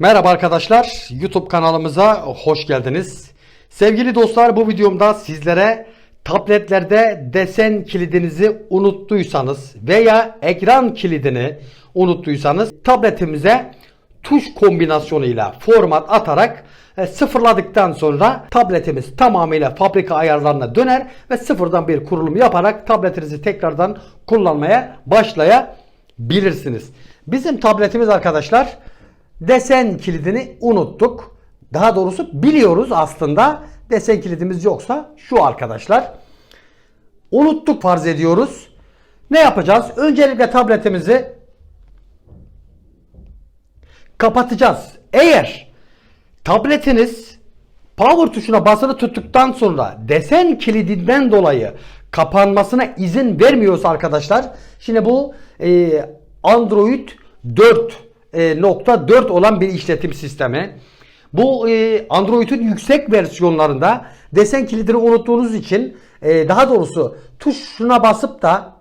Merhaba arkadaşlar, YouTube kanalımıza hoş geldiniz. Sevgili dostlar bu videomda sizlere tabletlerde desen kilidinizi unuttuysanız veya ekran kilidini unuttuysanız tabletimize tuş kombinasyonuyla format atarak e, sıfırladıktan sonra tabletimiz tamamıyla fabrika ayarlarına döner ve sıfırdan bir kurulum yaparak tabletinizi tekrardan kullanmaya başlayabilirsiniz. Bizim tabletimiz arkadaşlar desen kilidini unuttuk. Daha doğrusu biliyoruz aslında desen kilidimiz yoksa şu arkadaşlar. Unuttuk farz ediyoruz. Ne yapacağız? Öncelikle tabletimizi kapatacağız. Eğer tabletiniz power tuşuna basılı tuttuktan sonra desen kilidinden dolayı kapanmasına izin vermiyorsa arkadaşlar şimdi bu e, Android 4 e, nokta 4 olan bir işletim sistemi. Bu e, Android'in yüksek versiyonlarında desen kilidini unuttuğunuz için e, daha doğrusu tuşuna basıp da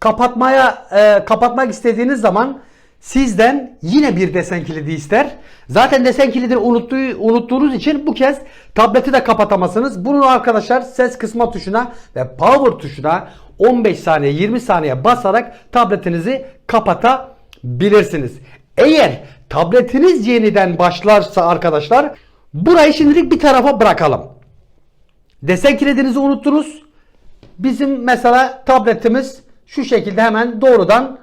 kapatmaya e, kapatmak istediğiniz zaman sizden yine bir desen kilidi ister. Zaten desen kilidini unuttuğu, unuttuğunuz için bu kez tableti de kapatamazsınız. Bunu arkadaşlar ses kısma tuşuna ve power tuşuna 15 saniye 20 saniye basarak tabletinizi kapatabilirsiniz. Eğer tabletiniz yeniden başlarsa arkadaşlar burayı şimdilik bir tarafa bırakalım. Desen kilidinizi unuttunuz. Bizim mesela tabletimiz şu şekilde hemen doğrudan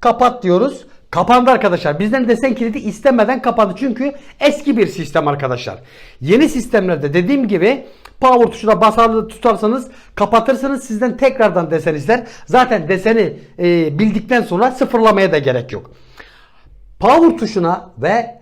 kapat diyoruz. Kapandı arkadaşlar. Bizden desen kilidi istemeden kapandı. Çünkü eski bir sistem arkadaşlar. Yeni sistemlerde dediğim gibi power tuşuna basarlı tutarsanız kapatırsınız sizden tekrardan desen ister. Zaten deseni e, bildikten sonra sıfırlamaya da gerek yok. Power tuşuna ve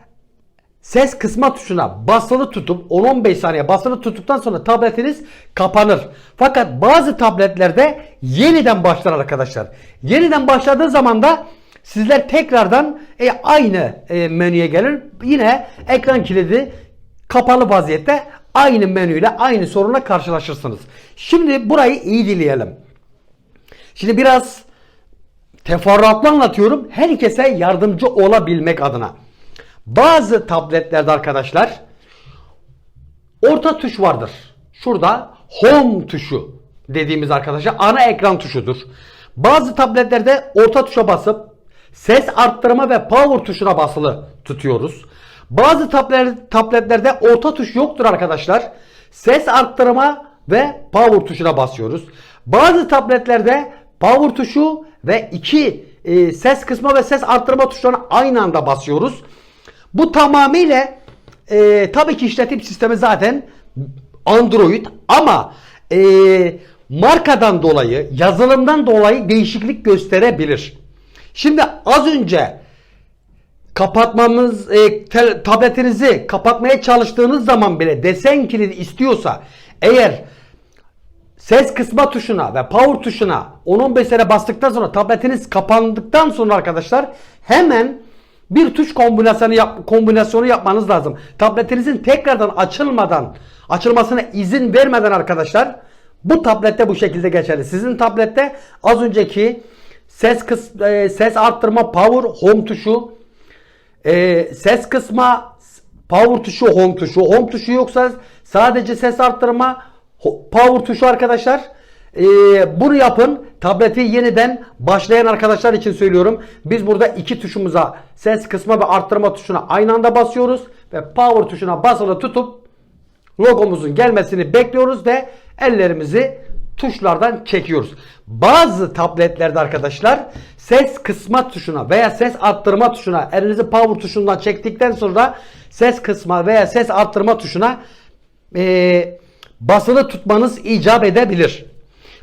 ses kısma tuşuna basılı tutup 10-15 saniye basılı tuttuktan sonra tabletiniz kapanır. Fakat bazı tabletlerde yeniden başlar arkadaşlar. Yeniden başladığı zaman da sizler tekrardan e, aynı e, menüye gelir. Yine ekran kilidi kapalı vaziyette aynı menüyle aynı sorunla karşılaşırsınız. Şimdi burayı iyi dinleyelim. Şimdi biraz teferruatlı anlatıyorum. Herkese yardımcı olabilmek adına. Bazı tabletlerde arkadaşlar orta tuş vardır. Şurada home tuşu dediğimiz arkadaşlar ana ekran tuşudur. Bazı tabletlerde orta tuşa basıp ses arttırma ve power tuşuna basılı tutuyoruz. Bazı tablet, tabletlerde orta tuş yoktur arkadaşlar. Ses arttırma ve power tuşuna basıyoruz. Bazı tabletlerde power tuşu ve iki e, ses kısma ve ses arttırma tuşlarına aynı anda basıyoruz. Bu tamamıyla e, tabii ki işletim sistemi zaten Android ama e, markadan dolayı, yazılımdan dolayı değişiklik gösterebilir. Şimdi az önce kapatmamız e, tel- tabletinizi kapatmaya çalıştığınız zaman bile desen kilidi istiyorsa eğer ses kısma tuşuna ve power tuşuna 10-15 sene bastıktan sonra tabletiniz kapandıktan sonra arkadaşlar hemen bir tuş kombinasyonu yap, kombinasyonu yapmanız lazım. Tabletinizin tekrardan açılmadan, açılmasına izin vermeden arkadaşlar bu tablette bu şekilde geçerli. Sizin tablette az önceki ses kıs, e, ses arttırma power home tuşu. E, ses kısma power tuşu home tuşu. Home tuşu yoksa sadece ses arttırma power tuşu arkadaşlar. E, bunu yapın. Tableti yeniden başlayan arkadaşlar için söylüyorum. Biz burada iki tuşumuza ses kısma ve arttırma tuşuna aynı anda basıyoruz ve power tuşuna basılı tutup logomuzun gelmesini bekliyoruz ve ellerimizi tuşlardan çekiyoruz. Bazı tabletlerde arkadaşlar ses kısma tuşuna veya ses arttırma tuşuna elinizi power tuşundan çektikten sonra ses kısma veya ses arttırma tuşuna eee basılı tutmanız icap edebilir.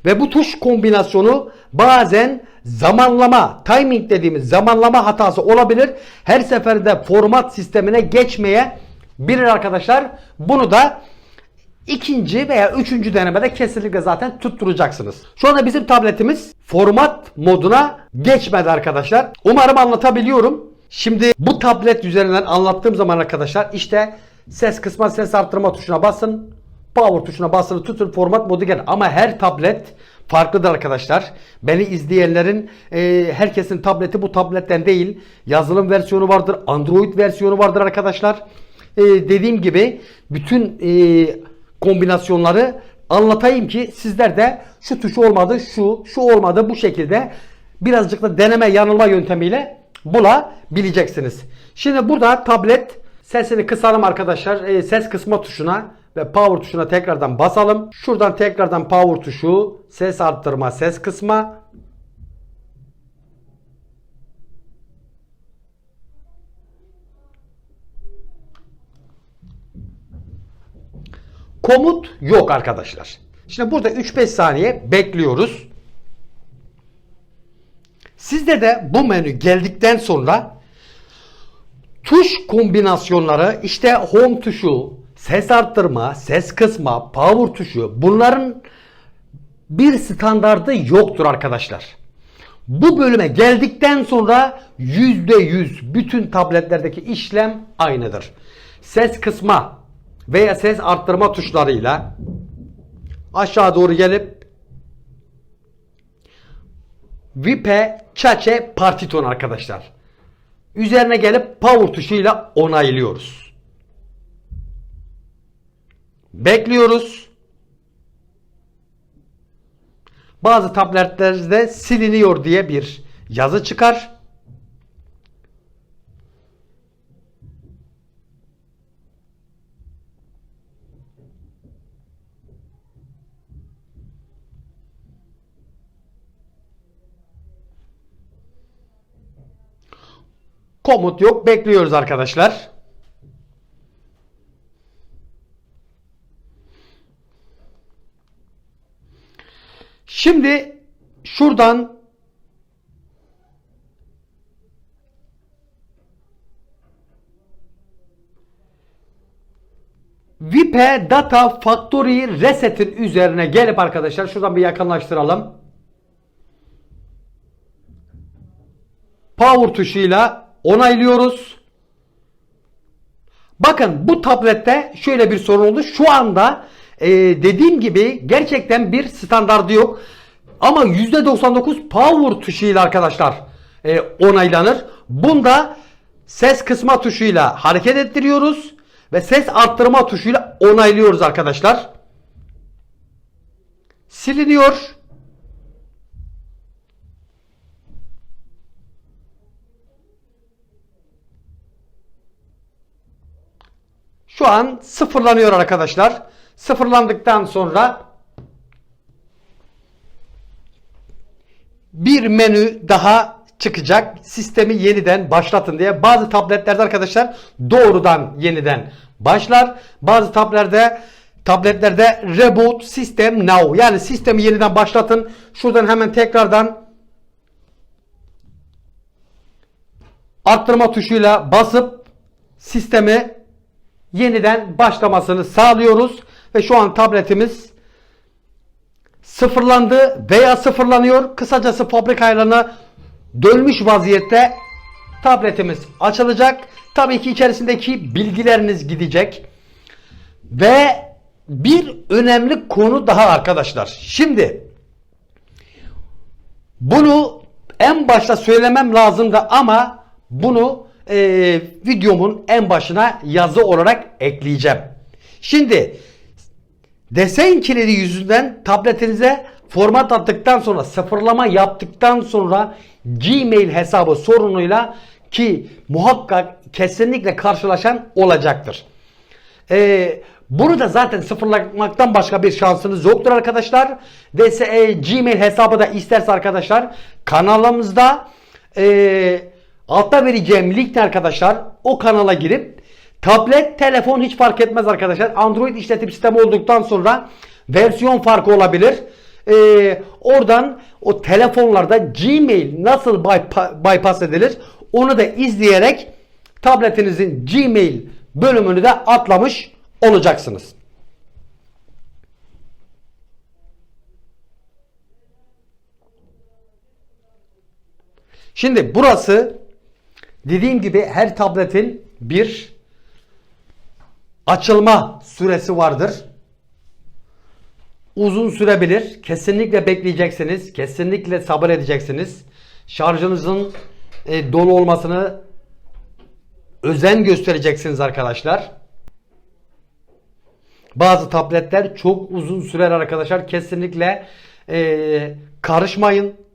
Ve bu tuş kombinasyonu bazen zamanlama, timing dediğimiz zamanlama hatası olabilir. Her seferinde format sistemine geçmeye bilir arkadaşlar. Bunu da ikinci veya üçüncü denemede kesinlikle zaten tutturacaksınız. Şu anda bizim tabletimiz format moduna geçmedi arkadaşlar. Umarım anlatabiliyorum. Şimdi bu tablet üzerinden anlattığım zaman arkadaşlar işte ses kısma ses arttırma tuşuna basın. Power tuşuna basılı tutun format modu gelir. Ama her tablet farklıdır arkadaşlar. Beni izleyenlerin e, herkesin tableti bu tabletten değil. Yazılım versiyonu vardır, Android versiyonu vardır arkadaşlar. E, dediğim gibi bütün e, kombinasyonları anlatayım ki sizler de şu tuş olmadı, şu, şu olmadı bu şekilde birazcık da deneme yanılma yöntemiyle bulabileceksiniz. Şimdi burada tablet sesini kısalım arkadaşlar. E, ses kısma tuşuna ve power tuşuna tekrardan basalım. Şuradan tekrardan power tuşu, ses arttırma, ses kısma. Komut yok arkadaşlar. Şimdi burada 3-5 saniye bekliyoruz. Sizde de bu menü geldikten sonra tuş kombinasyonları işte home tuşu, ses arttırma, ses kısma, power tuşu bunların bir standardı yoktur arkadaşlar. Bu bölüme geldikten sonra %100 bütün tabletlerdeki işlem aynıdır. Ses kısma veya ses arttırma tuşlarıyla aşağı doğru gelip Vipe Chache Partiton arkadaşlar. Üzerine gelip power tuşuyla onaylıyoruz. Bekliyoruz. Bazı tabletlerde siliniyor diye bir yazı çıkar. Komut yok. Bekliyoruz arkadaşlar. Şimdi şuradan Vipe Data Factory Reset'in üzerine gelip arkadaşlar şuradan bir yakınlaştıralım. Power tuşuyla onaylıyoruz. Bakın bu tablette şöyle bir sorun oldu. Şu anda e, dediğim gibi gerçekten bir standardı yok. Ama %99 power tuşuyla arkadaşlar e, onaylanır. Bunda ses kısma tuşuyla hareket ettiriyoruz ve ses arttırma tuşuyla onaylıyoruz arkadaşlar. Siliniyor. Şu an sıfırlanıyor arkadaşlar. Sıfırlandıktan sonra bir menü daha çıkacak. Sistemi yeniden başlatın diye. Bazı tabletlerde arkadaşlar doğrudan yeniden başlar. Bazı tabletlerde tabletlerde reboot system now yani sistemi yeniden başlatın. Şuradan hemen tekrardan arttırma tuşuyla basıp sistemi yeniden başlamasını sağlıyoruz ve şu an tabletimiz sıfırlandı veya sıfırlanıyor. Kısacası fabrika ayarlarına dönmüş vaziyette tabletimiz açılacak. Tabii ki içerisindeki bilgileriniz gidecek. Ve bir önemli konu daha arkadaşlar. Şimdi bunu en başta söylemem lazımdı ama bunu e, videomun en başına yazı olarak ekleyeceğim. Şimdi desen kilidi yüzünden tabletinize format attıktan sonra sıfırlama yaptıktan sonra Gmail hesabı sorunuyla ki muhakkak kesinlikle karşılaşan olacaktır. Ee, bunu da zaten sıfırlamaktan başka bir şansınız yoktur arkadaşlar. DS, e, Gmail hesabı da isterse arkadaşlar kanalımızda e, altta vereceğim linkte arkadaşlar o kanala girip tablet, telefon hiç fark etmez arkadaşlar. Android işletim sistemi olduktan sonra versiyon farkı olabilir. Ee, oradan o telefonlarda Gmail nasıl bypa- bypass edilir onu da izleyerek tabletinizin Gmail bölümünü de atlamış olacaksınız. Şimdi burası dediğim gibi her tabletin bir açılma süresi vardır. uzun sürebilir. Kesinlikle bekleyeceksiniz. Kesinlikle sabır edeceksiniz. Şarjınızın e, dolu olmasını özen göstereceksiniz arkadaşlar. Bazı tabletler çok uzun sürer arkadaşlar. Kesinlikle e, karışmayın.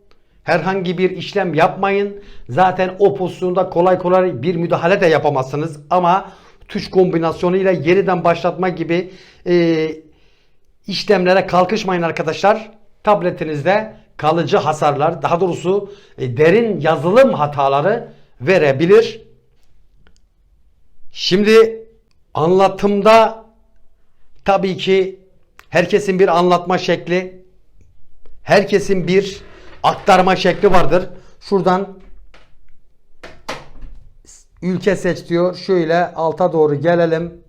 Herhangi bir işlem yapmayın. Zaten o pozisyonda kolay kolay bir müdahale de yapamazsınız. Ama tuş kombinasyonuyla yeniden başlatma gibi e, işlemlere kalkışmayın arkadaşlar. Tabletinizde kalıcı hasarlar, daha doğrusu e, derin yazılım hataları verebilir. Şimdi anlatımda tabii ki herkesin bir anlatma şekli, herkesin bir aktarma şekli vardır. Şuradan ülke seç diyor. Şöyle alta doğru gelelim.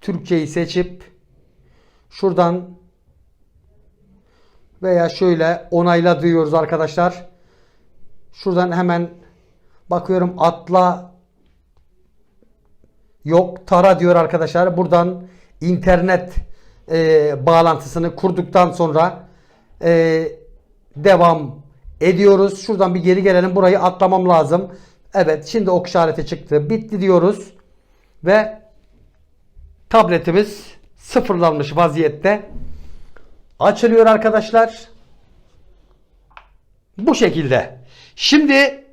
Türkçeyi seçip şuradan veya şöyle onayla diyoruz arkadaşlar. Şuradan hemen bakıyorum atla yok tara diyor arkadaşlar. Buradan internet e, bağlantısını kurduktan sonra e, devam ediyoruz. Şuradan bir geri gelelim. Burayı atlamam lazım. Evet şimdi ok işareti çıktı. Bitti diyoruz. Ve tabletimiz sıfırlanmış vaziyette. Açılıyor arkadaşlar. Bu şekilde. Şimdi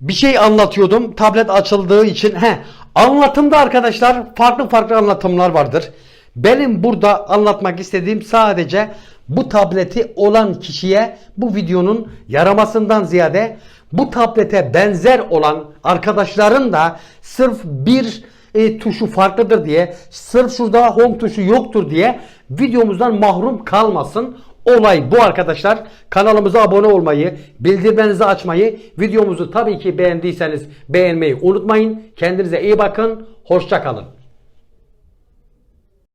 bir şey anlatıyordum. Tablet açıldığı için. He, anlatımda arkadaşlar farklı farklı anlatımlar vardır. Benim burada anlatmak istediğim sadece bu tableti olan kişiye bu videonun yaramasından ziyade bu tablete benzer olan arkadaşların da sırf bir e, tuşu farklıdır diye, sırf şurada home tuşu yoktur diye videomuzdan mahrum kalmasın. Olay bu arkadaşlar. Kanalımıza abone olmayı, bildirimlerinizi açmayı, videomuzu tabii ki beğendiyseniz beğenmeyi unutmayın. Kendinize iyi bakın. Hoşça kalın.